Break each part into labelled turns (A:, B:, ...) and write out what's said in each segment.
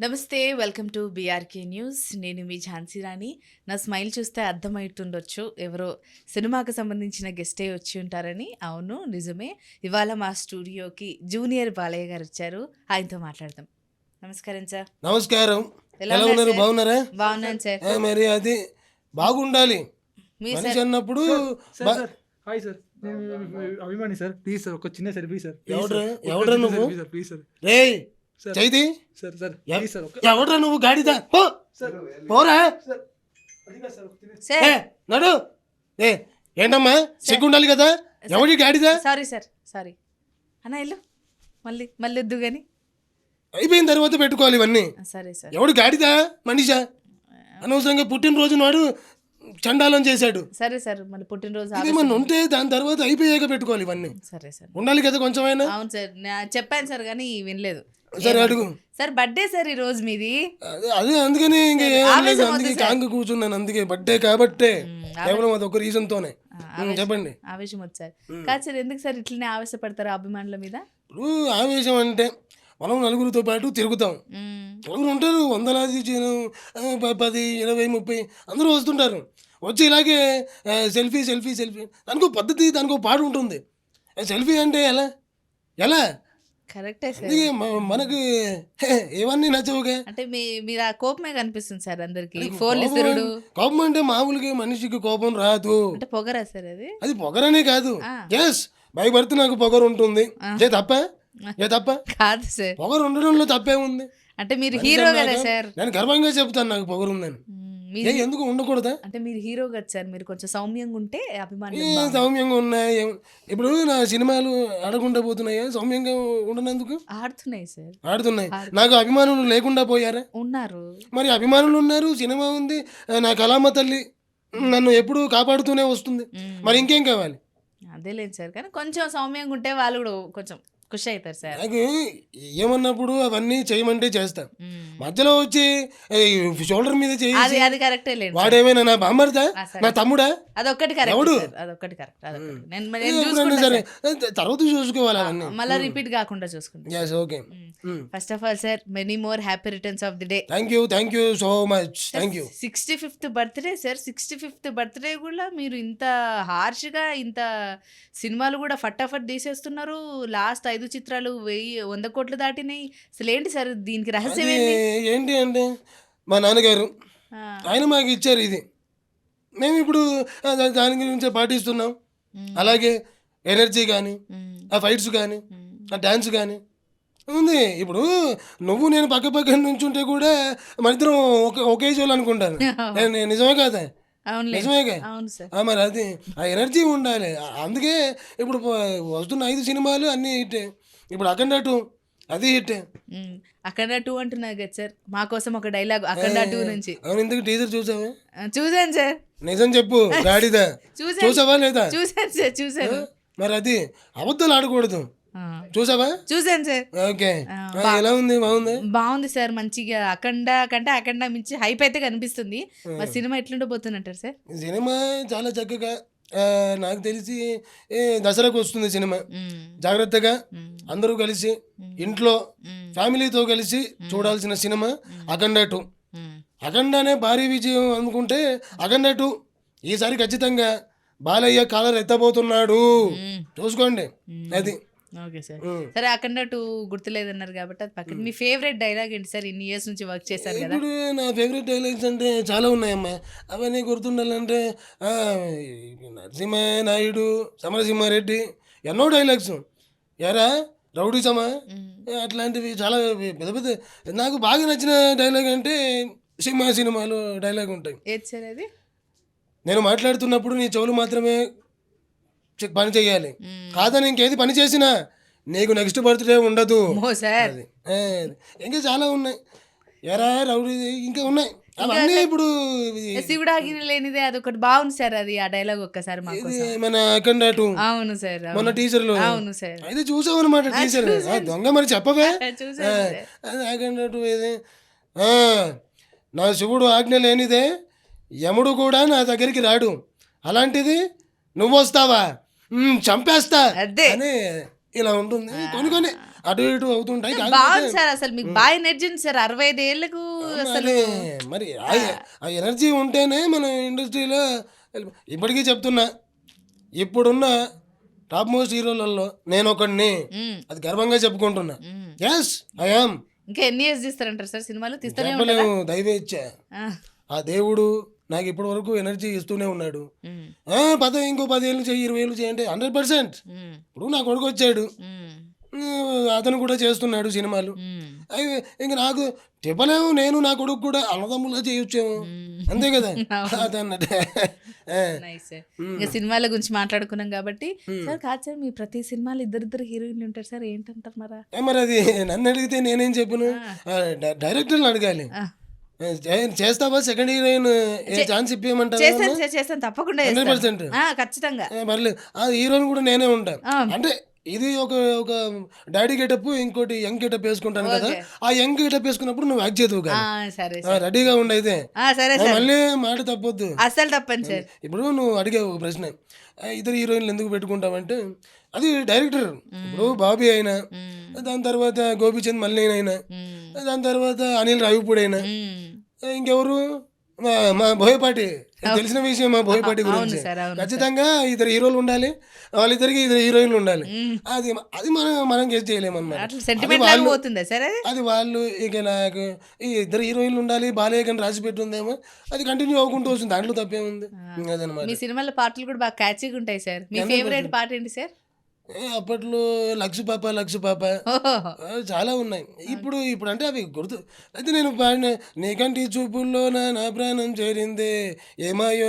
A: నమస్తే welcome to BRK news నేను మీ ఝాన్సీ రాణి. నా స్మైల్ చూస్తే అర్థమవుతుండొచ్చు ఎవరో సినిమాకి సంబంధించిన గెస్టే వచ్చి ఉంటారని. అవును నిజమే. ఇవాళ మా స్టూడియోకి జూనియర్ బాలయ్య గారు వచ్చారు. ఆయనతో మాట్లాడదాం. నమస్కారం సార్.
B: నమస్కారం.
A: ఎలా ఉన్నారు?
B: బాగున్నారా?
A: బాగున్నాను సార్.
B: మరి అది బాగుండాలి.
A: మీ
B: మనిషి
A: సార్.
B: అన్నప్పుడు
C: సార్
B: బా-
C: సార్. Hi sir. అభిమాని సార్. ప్లీజ్ సార్ ఒక చిన్న సార్. ప్లీజ్? సార్.
B: ఎవడ్రా నువ్వు?
C: Please sir.
B: రేయ్
C: సార్
B: చైతి ఎవడ్రా నువ్వు గాడిదా? పో.
C: సార్
B: పోరా. ఏ నడు. ఏ ఏంటమ్మా? సిగ్గుండాలి కదా? ఎవడి గాడిదా?
A: Sorry sir sorry. అన్న వెళ్ళు. మళ్ళీ మళ్ళీ వద్దు కానీ
B: అయిపోయిన తర్వాత పెట్టుకోవాలి ఇవన్నీ.
A: సరే సార్.
B: ఎవడు గాడిదా? మనిషా? అనవసరంగా పుట్టినరోజు నాడు చండాలం చేశాడు.
A: సరే సార్ మళ్ళీ పుట్టినరోజు ఆలోచన-
B: ఉంటే దాని తర్వాత అయిపోయాక పెట్టుకోవాలి ఇవన్నీ.
A: సరే సార్.
B: ఉండాలి కదా కొంచెమైనా?
A: అవును సార్ నా- చెప్పాను సార్ కానీ వినలేదు.
B: సరే అడుగు.
A: సార్ బర్త్డే సార్ ఈ రోజు మీది.
B: అదే అదే అందుకని అందుకే. కాంగ కూర్చున్నాను అందుకే బట్టే కాబట్టే. కేవలం అది ఒక రీజన్ తోనే. చెప్పండి.
A: ఆవేశం వచ్చారు కాదు సార్ ఎందుకు సార్ ఇట్లనే ఆవేశపడతారు అభిమానుల మీద?
B: ఇప్పుడు ఆవేశం అంటే మనం నలుగురితో పాటు తిరుగుతాం. నలుగురు ఉంటారు వందలాది పది ఇరవై ముప్పై అందరూ వస్తుంటారు. వచ్చి ఇలాగే సెల్ఫీ సెల్ఫీ సెల్ఫీ. దానికో పద్ధతి దానికో పాడు ఉంటుంది. సెల్ఫీ అంటే ఎలా? ఎలా?
A: కరెక్టే సార్.
B: అందుకే మ- మనకి హే, ఇవన్నీ నచ్చవుగా
A: అంటే మీ మీరు ఆ కోపమే కనిపిస్తుంది సార్ అందరికి.
B: అది
A: ఫోన్
B: కోపం అంటే మామూలుగా మనిషికి కోపం రాదు.
A: అంటే పొగరా సార్ అది?
B: అది పొగరనే కాదు.
A: ఆ.
B: ఎస్ బై బర్త్ నాకు పొగరు ఉంటుంది. ఏ తప్ప? ఏ తప్ప?
A: కాదు సార్.
B: పొగరు ఉండడంలో తప్పే ఉంది
A: అంటే మీరు హీరో కదా సార్.
B: నేను గర్వంగా చెప్తాను నాకు పొగరు ఉందని. ఏ
A: మీరు
B: ఎందుకు ఉండకూడదా?
A: అంటే మీరు హీరో కదా సార్ మీరు కొంచెం సౌమ్యంగా ఉంటే
B: ఏ
A: అభిమానులు
B: సౌమ్యంగా ఉన్నాయి ఏం- ఇప్పుడు నా సినిమాలు ఆడకుండా పోతున్నాయా? సౌమ్యంగా ఉండనందుకు?
A: ఆడుతున్నాయి సార్.
B: ఆడుతున్నాయి. నాకు అభిమానులు లేకుండా పోయారా?
A: ఉన్నారు.
B: మరి అభిమానులు ఉన్నారు సినిమా ఉంది ఆ, నా కళామ తల్లి నన్ను ఎప్పుడు కాపాడుతూనే వస్తుంది.
A: మ్మ్.
B: మరి ఇంకేం కావాలి?
A: అదేలేదు సార్ కానీ కొంచెం సౌమ్యంగా ఉంటే వాళ్ళు కూడా కొంచెం ఖుషి అవుతారు సార్.
B: నాకు ఏమన్నప్పుడు అవన్నీ చేయమంటే చేస్తా. మధ్యలో వచ్చి షోల్డర్ మీద చేయి
A: అది కరెక్టే లేదు
B: వాడేమైనా నా బామ్మర్దా. నా తమ్ముడా?
A: అదొక్కటి కరెక్ట్ అదొక్కటి కరెక్ట్ నేను
B: సరే. తర్వాత చూసుకోవాలి అవన్నీ.
A: మళ్ళీ రిపీట్ కాకుండా చూసుకుంటా
B: okay
A: first of all sir many more happy returns of the day
B: thank you thank you so much thank you
A: sixty fifth birthday sir sixty fifth birthday కూడా మీరు ఇంత హార్ష్గా ఇంత సినిమాలు కూడా ఫటాఫట్ తీసేస్తున్నారు. లాస్ట్ ఐదు చిత్రాలు వెయ్యి వంద కోట్లు దాటినాయి. అసలు ఏంటి సార్ దీనికి రహస్యం ఏంటి?
B: అంటే మా నాన్నగారు ఆయన మాకు ఇచ్చారు ఇది. మేము ఇప్పుడు దాని గురించే పాటిస్తున్నాం. అలాగే ఎనర్జీ కానీ. ఆ ఫైట్స్ కానీ. ఆ డ్యాన్స్ కానీ ఉంది. ఇప్పుడు నువ్వు నేను పక్క పక్క నుంచుంటే కూడా మన ఇద్దరం ఒక ఒకే నేను- నేను నిజమే కదా? నిజమేగా మరి అది ఆ ఎనర్జీ ఉండాలి. అందుకే ఇప్పుడు వస్తున్న ఐదు సినిమాలు అన్నీ హిట్టే. ఇప్పుడు అఖండ టూ అది
A: మ్మ్. అఖండ టూ అంటున్నారు కదా సార్. మా కోసం ఒక డైలాగ్ అఖండ టూ నుంచి.
B: అవును ఇందుకు టీజర్ చూసావా?
A: ఆ, చూశాను సార్.
B: నిజం చెప్పు గాడిద చూసావా లేదా?
A: చూశాను సార్ చూశాను.
B: మరి అది అబద్ధాలు ఆడకూడదు. చూసావా?
A: చూశాను సార్.
B: ఓకే. ఎలా ఉంది? బాగుంది?
A: బాగుంది సార్ మంచిగా. అఖండ కంటే అఖండ మించి హైప్ అయితే కనిపిస్తుంది. మరి సినిమా ఎట్లుండబోతున్నట్టారు సార్?
B: సినిమా చాలా చక్కగా నాకు తెలిసి దసరాకు వస్తుంది సినిమా. జాగ్రత్తగా. అందరూ కలిసి ఇంట్లో. ఫ్యామిలీతో కలిసి చూడాల్సిన సినిమా అఖండ టూ. అఖండనే భారీ విజయం అనుకుంటే అఖండ టూ ఈసారి ఖచ్చితంగా బాలయ్య కాలర్ ఎత్తబోతున్నాడు. చూసుకోండి. అది.
A: Okay sir. సరే అఖండ టూ గుర్తులేదన్నారు కాబట్టి అది పక్కన. మీ ఫేవరెట్ డైలాగ్ ఏంటి సార్? ఇన్ని ఇయర్స్ నుంచి వర్క్ చేశారు కదా.
B: ఇప్పుడు నా ఫేవరెట్ డైలాగ్స్ అంటే చాలా ఉన్నాయమ్మా. అవన్నీ గుర్తుండాలంటే నరసింహ నాయుడు సమరసింహారెడ్డి ఎన్నో డైలాగ్స్ ఎరా రౌడీ సమా. అట్లాంటివి చాలా పెద్ద పెద్ద. నాకు బాగా నచ్చిన డైలాగ్ అంటే సింహ సినిమాలో డైలాగ్ ఉంటాయి.
A: ఏది సార్ అది?
B: నేను మాట్లాడుతున్నప్పుడు నీ చెవులు మాత్రమే పని చేయాలి. కాదని ఇంకేది పని చేసినా నీకు నెక్స్ట్ బర్త్డే ఉండదు. ఇంకా చాలా ఉన్నాయి. ఎరా రౌడీ ఇంకా ఉన్నాయి. అవన్నీ ఇప్పుడు ఇది-
A: శివుడు ఆగిన లేనిదే అది ఒకటి బాగుంది సార్ అది ఆ డైలాగ్ ఒక్కసారి
B: మన అఖండ టూ.
A: అవును సార్ అవును.
B: మొన్న టీచర్లో.
A: అవును సార్.
B: అయితే చూసావు అనమాట టీచర్ దొంగ మరి చెప్పవే.
A: చూసాను
B: ఆ,
A: సార్.
B: అది అఖండ టూ ఏది? నా శివుడు ఆజ్ఞ లేనిదే యముడు కూడా నా దగ్గరికి రాడు. అలాంటిది నువ్వు వస్తావా? చంపేస్తా
A: అదే.
B: అని ఇలా ఉంటుంది. కొన్ని కొన్ని అటు ఇటు అవుతుంటాయి.
A: బాగుంది సార్ అసలు మీకు బాగా ఎనర్జీ ఉంది సార్. అరవై ఐదు ఏళ్ళకు అసలు
B: మరి ఆ- ఎనర్జీ ఉంటేనే మన ఇండస్ట్రీలో ఇప్పటికీ చెప్తున్నా ఇప్పుడున్న టాప్ మోస్ట్ హీరోలలో నేను ఒకడిని అది గర్వంగా చెప్పుకుంటున్నా. ఎస్ ఐఆమ్
A: ఇంకా ఎన్ని ఇయర్స్ తీస్తారంటారు సార్? సినిమాలు తీస్తూనే ఉంటారా?
B: చెప్పలేము దైవ ఇచ్చా
A: ఆ,
B: ఆ దేవుడు నాకు ఇప్పటి వరకు ఎనర్జీ ఇస్తూనే ఉన్నాడు. పద ఇంకో పదేళ్ళు చెయ్యి ఇరవై ఏళ్ళు చేయండి హండ్రెడ్ పర్సెంట్. ఇప్పుడు నా కొడుకు వచ్చాడు. అతను కూడా చేస్తున్నాడు సినిమాలు. అవి ఇంక నాకు చెప్పలేము నేను నా కొడుకు కూడా అన్నదమ్ములా చేయొచ్చేమో. అంతే కదా?
A: ఇంకా సినిమాల గురించి మాట్లాడుకున్నాం కాబట్టి సార్ కాదు సార్ మీ ప్రతి సినిమాలో ఇద్దరిద్దరు హీరోయిన్లు ఉంటారు సార్ ఏంటంటారు మరా?
B: మరి అది నన్ను అడిగితే నేనేం చెప్పను? డైరెక్టర్ని అడగాలి. చేస్తావా? సెకండ్ హీరోయిన్ ఏ ఛాన్స్ ఇప్పమంటారా
A: చేస్తాను సార్ చేస్తాను తప్పకుండా
B: హండ్రెడ్. పర్సెంట్
A: ఆ, ఖచ్చితంగా.
B: మళ్ళీ ఆ హీరోని కూడా నేనే ఉంటా.
A: ఆ.
B: అంటే ఇది ఒక ఒక డాడీ గెటప్ ఇంకోటి యంగ్ గెటప్ వేసుకుంటాను కదా. ఆ యంగ్ గెటప్ వేసుకున్నప్పుడు నువ్వు యాక్ట్
A: ఆ, సార్
B: రెడీగా ఉండైతే మళ్ళీ మాట తప్పొద్దు.
A: అస్సలు తప్పని సార్.
B: ఇప్పుడు నువ్వు అడిగే ఒక ప్రశ్న. ఇద్దరు హీరోయిన్లు ఎందుకు పెట్టుకుంటావంటే అది డైరెక్టర్. ఇప్పుడు బాబీ అయినా దాని తర్వాత గోపిచంద్ మల్లేన్ అయినా దాని తర్వాత అనిల్ రావిపూడి అయినా. ఇంకెవరు? మా మా బోయపాటి. తెలిసిన విషయం మా బోయపాటి గురించి. ఖచ్చితంగా ఇద్దరు హీరోలు ఉండాలి. వాళ్ళిద్దరికి ఇద్దరు హీరోయిన్లు ఉండాలి. అది అది మనం మనం గెస్ చేయలేమన్నమాట.
A: అట్లా సెంటిమెంట్ లాగా పోతుందా సార్ అది?
B: వాళ్ళు ఇక నాకు ఈ ఇద్దరు హీరోయిన్లు ఉండాలి బాలయ్య కానీ రాసి పెట్టుందేమో అది కంటిన్యూ అవ్వకుంటూ వస్తుంది. దాంట్లో తప్పేముంది? అదనమాట.
A: మీ సినిమాలో పాటలు కూడా బాగా క్యాచీగా ఉంటాయి సార్. మీ ఫేవరెట్ పాట ఏంటి సార్?
B: అప్పట్లో లక్ష పాప లక్ష పాప. చాలా ఉన్నాయి. ఇప్పుడు ఇప్పుడు అంటే అవి గుర్తు అయితే నేను పాడిన నీకంటి చూపుల్లో నా నా ప్రాణం చేరిందే ఏమాయో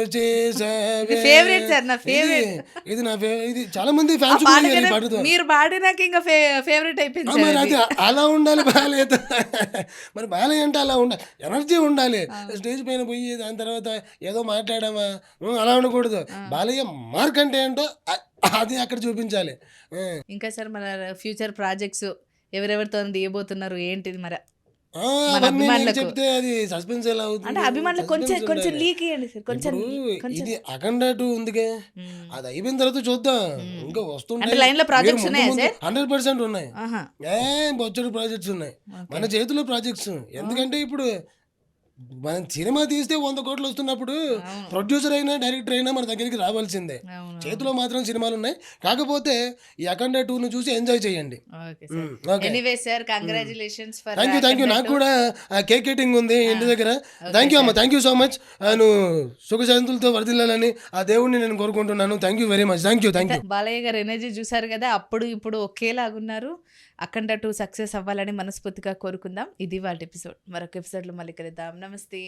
B: ఇది- నా ఇది చాలా మంది ఫ్యాన్స్
A: మీరు పాడినాక ఇంకా ఫేవరెట్ అయిపోయింది
B: మరి
A: అది.
B: అలా ఉండాలి బాగాలేదు మరి బాగాలే అంటే అలా ఉండాలి ఎనర్జీ ఉండాలి. స్టేజ్ పైన పోయి దాని తర్వాత ఏదో మాట్లాడామా? అలా ఉండకూడదు. బాలయ్య మార్క్ అంటే ఏంటో అది అక్కడ చూపించాలి.
A: ఇంకా సార్ మన ఫ్యూచర్ ప్రాజెక్ట్స్ ఎవరెవరితో తీయబోతున్నారు ఏంటిది మరి.
B: చెప్తే అది సస్పెన్స్ ఎలా అవుతుంది?
A: అభిమానులు కొంచెం కొంచెం. లీక్ సార్ కొంచెం
B: ఇది అఖండ టూ
A: మ్మ్.
B: అది అయిపోయిన తర్వాత చూద్దాం. ఇంకా
A: అంటే line లో projects ఉన్నాయా?
B: హండ్రెడ్ పర్సెంట్ ఉన్నాయి. ఏ బొచ్చడు ప్రాజెక్ట్స్ ఉన్నాయి. మన చేతిలో ప్రాజెక్ట్స్ ఎందుకంటే ఇప్పుడు మనం సినిమా తీస్తే వంద కోట్లు వస్తున్నప్పుడు. ప్రొడ్యూసర్ అయినా డైరెక్టర్ అయినా మన దగ్గరికి రావాల్సిందే. చేతిలో మాత్రం సినిమాలు ఉన్నాయి. కాకపోతే ఈ అఖండ టూను చూసి ఎంజాయ్ చేయండి. థ్యాంక్ యూ థ్యాంక్ యూ నాకు కూడా కేక్ కటింగ్ ఉంది ఇంటి దగ్గర. థ్యాంక్ యూ అమ్మ. థ్యాంక్ యూ సో మచ్ నువ్వు సుఖశాంతులతో వర్దిల్లాలని ఆ దేవుడిని నేను కోరుకుంటున్నాను. Thank you very much thank you thank you
A: Balayya garu energy చూసారు కదా అప్పుడు ఇప్పుడు ఒకేలాగున్నారు. అఖండ టూ సక్సెస్ అవ్వాలని మనస్ఫూర్తిగా కోరుకుందాం. ఇది వాళ్ళ ఎపిసోడ్. మరొక ఎపిసోడ్లో మళ్ళీ కలుద్దాం. నమస్తే.